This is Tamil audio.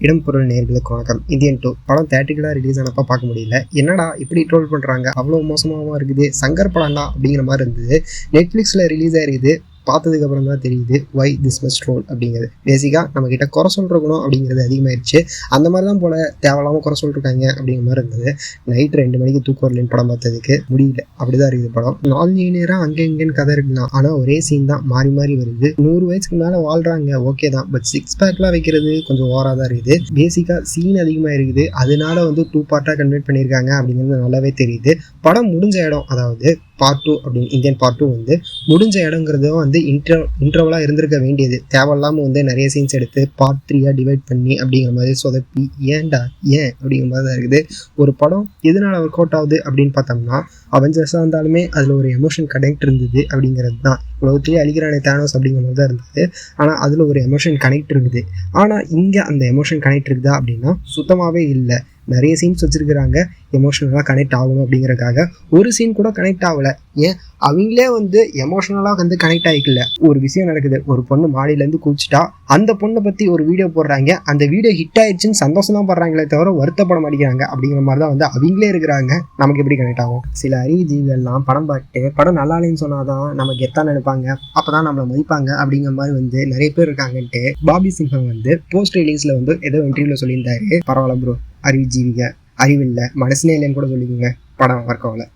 இடம் பொருள் நேர்களுக்கு வணக்கம். Indian two. படம் தேட்டிக்கலாக ரிலீஸ் ஆனப்போ பார்க்க முடியல. என்னடா இப்படி ட்ரோல் பண்ணுறாங்க அவ்வளோ மோசமாகவும் இருக்குது? சங்கர் படம் தான் அப்படிங்கிற மாதிரி இருந்தது. நெட்ஃப்ளிக்ஸில் ரிலீஸ் ஆயிருக்குது. பார்த்ததுக்கு அப்புறம் தான் தெரியுது வை திஸ் மஸ் ட்ரோல் அப்படிங்கிறது. பேசிக்காக நம்மக்கிட்ட குறை சொல்கிறக்கணும் அப்படிங்கிறது அதிகமாயிருச்சு. அந்த மாதிரி தான் போல தேவையில்லாமல் குறை சொல்லிருக்காங்க அப்படிங்கிற மாதிரி இருந்தது. நைட் ரெண்டு மணிக்கு தூக்கம் வரலன்னு படம் பார்த்ததுக்கு முடியல. அப்படிதான் இருக்குது படம். நாலு நேரம் அங்கே இங்கேன்னு கதை இருக்கலாம். ஆனால் ஒரே சீன் தான். மாறி மாறி வருது. நூறு வயசுக்கு மேலே வாழ்கிறாங்க ஓகே தான். பட் சிக்ஸ் பேக்லாம் வைக்கிறது கொஞ்சம் ஓவராக தான் இருக்குது. பேசிக்காக சீன் அதிகமாக இருக்குது அதனால வந்து டூ பார்ட்டாக கன்வெர்ட் பண்ணியிருக்காங்க அப்படிங்கிறது நல்லாவே தெரியுது. படம் முடிஞ்ச இடம் அதாவது பார்ட் டூ அப்படின்னு இந்தியன் பார்ட் டூ வந்து முடிஞ்ச இடங்கிறது வந்து இன்டர் இன்டர்வலாக இருந்திருக்க வேண்டியது. தேவையில்லாமல் வந்து நிறைய சீன்ஸ் எடுத்து பார்ட் த்ரீயாக டிவைட் பண்ணி அப்படிங்கிற மாதிரி சொதப்பி ஏன்டா ஏன் அப்படிங்கிற மாதிரி தான் இருக்குது. ஒரு படம் எதனால் ஒர்க் அவுட் ஆகுது அப்படின்னு பார்த்தோம்னா அவெஞ்சர்ஸாக இருந்தாலுமே அதில் ஒரு எமோஷன் கனெக்ட் இருந்தது அப்படிங்கிறது தான். உலகத்திலேயே அழிக்கிறானே தேனோஸ் அப்படிங்கிற மாதிரி தான் இருந்தது. ஆனால் அதில் ஒரு எமோஷன் கனெக்ட் இருக்குது. ஆனால் இங்கே அந்த எமோஷன் கனெக்ட் இருக்குதா அப்படின்னா சுத்தமாகவே இல்லை. நிறைய சீன்ஸ் வச்சுருக்கிறாங்க. எமோஷனலாக கனெக்ட் ஆகணும் அப்படிங்கிறதுக்காக. ஒரு சீன் கூட கனெக்ட் ஆகலை. ஏன்? அவங்களே வந்து எமோஷனலாக வந்து கனெக்ட் ஆகிக்கல ஒரு விஷயம் நடக்குது. ஒரு பொண்ணு மாடியிலேருந்து குதிச்சிட்டா அந்த பொண்ணை பற்றி ஒரு வீடியோ போடுறாங்க. அந்த வீடியோ ஹிட் ஆயிடுச்சுன்னு சந்தோஷம் தான் படுறாங்களே தவிர வருத்தப்பட மாட்டேங்கிறாங்க. அப்படிங்கிற மாதிரி தான் வந்து அவங்களே இருக்கிறாங்க. நமக்கு எப்படி கனெக்ட் ஆகும்? சில அறிவுஜீவிகள்லாம் படம் பார்த்து படம் நல்லா இல்லைன்னு சொன்னாதான் நமக்கு எத்தா நினைப்பாங்க அப்போ தான் நம்மளை மதிப்பாங்க அப்படிங்கிற மாதிரி வந்து நிறைய பேர் இருக்காங்கன்ட்டு. பாபி சிங்கம் வந்து போஸ்ட் ரிலீஸில் வந்து ஏதோ இன்டர்வியூவில் சொல்லியிருந்தாரு. பரவாயில்ல ப்ரோ அறிவு ஜீவிங்க. அறிவு அறிவில்லை மனசுனே இல்லைன்னு கூட சொல்லிக்கோங்க. படம் ஒர்க்